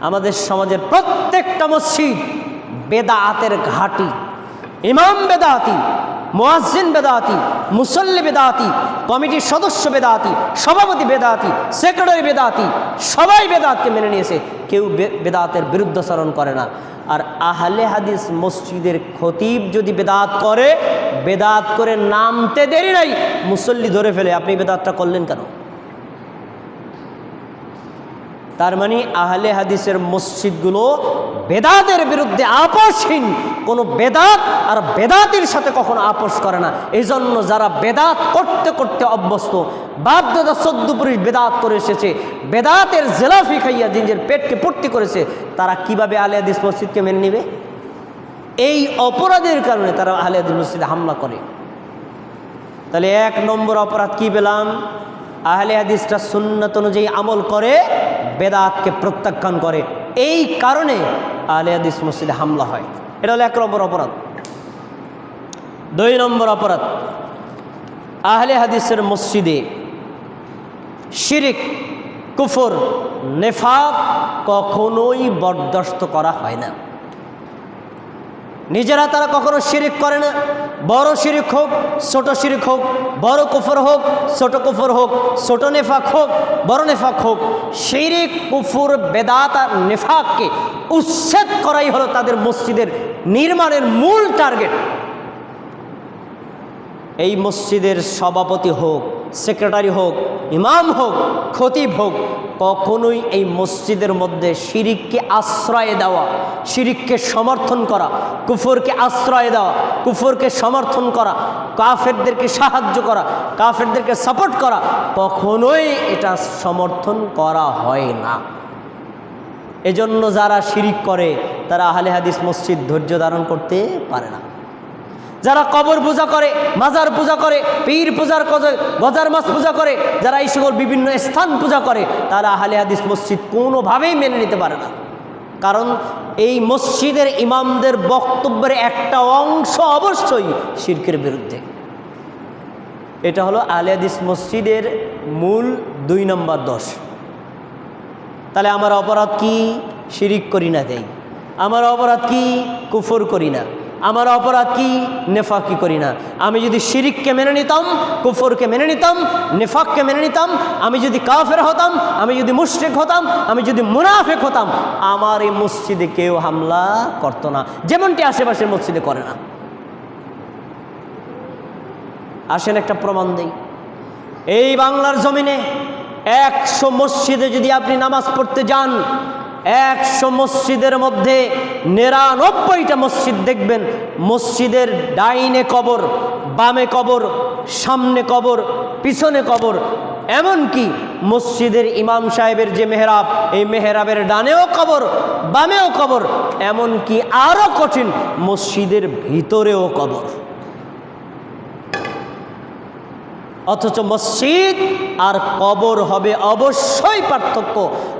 আমাদের সমাজের প্রত্যেকটা মসজিদ বেদাতের ঘাটি। ইমাম বেদাতি মোয়াজ্জিন বেদাতি মুসল্লি বেদাতি কমিটির সদস্য বেদাতি সভাপতি বেদাতি সেক্রেটারি বেদাতি সবাই বেদাতকে মেনে নিয়েছে। কেউ বেদাতের বিরুদ্ধাচরণ করে না। আর আহলে হাদিস মসজিদের খতিব যদি বেদাত করে বেদাত করে নামতে দেরি নাই, মুসল্লি ধরে ফেলে। আপনি বেদাতটা করলেন কেন? তার মানে আহলে হাদিসের মসজিদগুলো বেদাতের বিরুদ্ধে আপোষহীন। কোনো বেদাত আর বেদাতের সাথে কখনো আপোষ করে না। এই জন্য যারা বেদাত করতে করতে অভ্যস্ত বাপ দাদা চোদ্দ পুরুষ বেদাত করে এসেছে, বেদাতের জেলাফি খাইয়া নিজের পেটকে পট্টি করেছে, তারা কীভাবে আহলে হাদিস মসজিদকে মেনে নেবে? এই অপরাধের কারণে তারা আহলে হাদিস মসজিদে হামলা করে। তাহলে এক নম্বর অপরাধ কি পেলাম? আহলে হাদিসটা সুন্নত অনুযায়ী আমল করে বেদাতকে প্রত্যাখ্যান করে। এই কারণে আলে মসজিদে হামলা হয়। এটা হলো এক নম্বর অপরাধ। দুই নম্বর অপরাধ, আহলে হাদিসের মসজিদে শিরিক, কুফর, নেফাক কখনোই বরদাস্ত করা হয় না। নিজেরা তারা কখনো শিরিক করে না। বড় শিরিক হোক, ছোট শিরিক হোক, বড় কুফর হোক, ছোট কুফর হোক, ছোট নেফাক হোক, বড় নেফাক হোক, শিরিক, কুফুর, বেদাত আর নেফাককে উচ্ছেদ করাই হলো তাদের মসজিদের নির্মাণের মূল টার্গেট। এই মসজিদের সভাপতি হোক, সেক্রেটারি হোক ইমাম হোক, খতিব হোক, কখনোই এই মসজিদের মধ্যে শিরিককে আশ্রয় দেওয়া, শিরিককে সমর্থন করা, কুফরকে আশ্রয় দেওয়া, কুফরকে সমর্থন করা, কাফেরদেরকে সাহায্য করা, কাফেরদেরকে সাপোর্ট করা, কখনোই এটা সমর্থন করা হয় না। এজন্য যারা শিরিক করে, তারা আহলে হাদিস মসজিদ ধৈর্য ধারণ করতে পারে না। যারা কবর পূজা করে, মাজার পূজা করে, পীর পূজার গজার মাছ পূজা করে, যারা এই সকল বিভিন্ন স্থান পূজা করে, তারা আহলে হাদিস মসজিদ কোনোভাবেই মেনে নিতে পারে না। কারণ এই মসজিদের ইমামদের বক্তব্যের একটা অংশ অবশ্যই শিরকের বিরুদ্ধে। এটা হলো আহলে হাদিস মসজিদের মূল দুই নম্বর দশ। তাহলে আমার অপরাধ কি? শিরিক করি না দেই। আমার অপরাধ কি? কুফর করি না। আমার অপরাধ কি? নেফাকি করি না। আমি যদি শিরিককে মেনে নিতাম, কুফরকে মেনে নিতাম, নেফাককে মেনে নিতাম, আমি যদি কাফের হতাম, আমি যদি মুশরিক হতাম, আমি যদি মুনাফেক হতাম, আমার এই মসজিদে কেউ হামলা করতো না। যেমনটি আশেপাশের মসজিদে করে না। আসেন একটা প্রমাণ দেই। এই বাংলার জমিনে একশো মসজিদে যদি আপনি নামাজ পড়তে যান একশো মসজিদের মধ্যে নিরানব্বইটা মসজিদ দেখবেন। মসজিদের ডাইনে কবর, বামে কবর, সামনে কবর, পিছনে কবর। এমনকি মসজিদের ইমাম সাহেবের যে মেহরাব, এই মেহরাবের ডানেও কবর, বামেও কবর, এমনকি আরও কঠিন, মসজিদের ভিতরেও কবর। অথচ মসজিদ আর কবর হবে অবশ্যই পার্থক্য।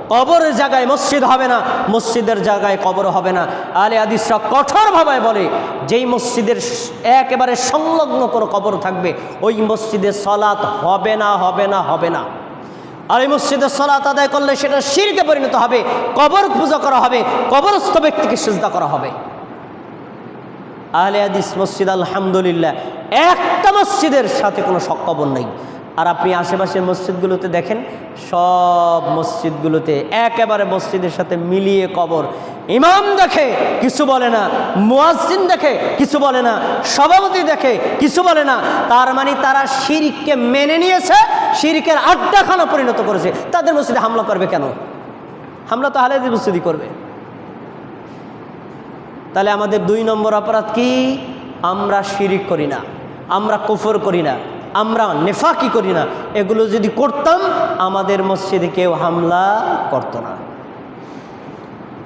কবরের জায়গায় মসজিদ হবে না, মসজিদের জায়গায় কবর হবে না। আলে আদিসরা কঠোরভাবে বলে, যেই মসজিদের একেবারে সংলগ্ন কোনো কবর থাকবে, ওই মসজিদে সলাৎ হবে না হবে না হবে না। আর এই মসজিদে সলাৎ আদায় করলে সেটা শিরকে পরিণত হবে, কবর পূজা করা হবে, কবরস্থ ব্যক্তিকে সিজদা করা হবে। আহলে হাদিস, মসজিদ, আলহামদুলিল্লাহ, একটা মসজিদের সাথে কোনো কবর নেই। আর আপনি আশেপাশের মসজিদগুলোতে দেখেন, সব মসজিদগুলোতে একেবারে মসজিদের সাথে মিলিয়ে কবর। ইমাম দেখে, কিছু বলে না। মুয়াজ্জিন দেখে, কিছু বলে না। সভাপতি দেখে, কিছু বলে না। তার মানে তারা শিরিককে মেনে নিয়েছে, শিরিকের আড্ডাখানা পরিণত করেছে। তাদের মসজিদে হামলা করবে কেন? হামলা তো আহলে হাদিস মসজিদই করবে। তাহলে আমাদের দুই নম্বর অপরাধ কি? আমরা শিরিক করি না, আমরা কুফর করি না, আমরা নেফাকি করি না। এগুলো যদি করতাম, আমাদের মসজিদে কেউ হামলা করতো না।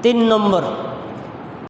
তিন নম্বর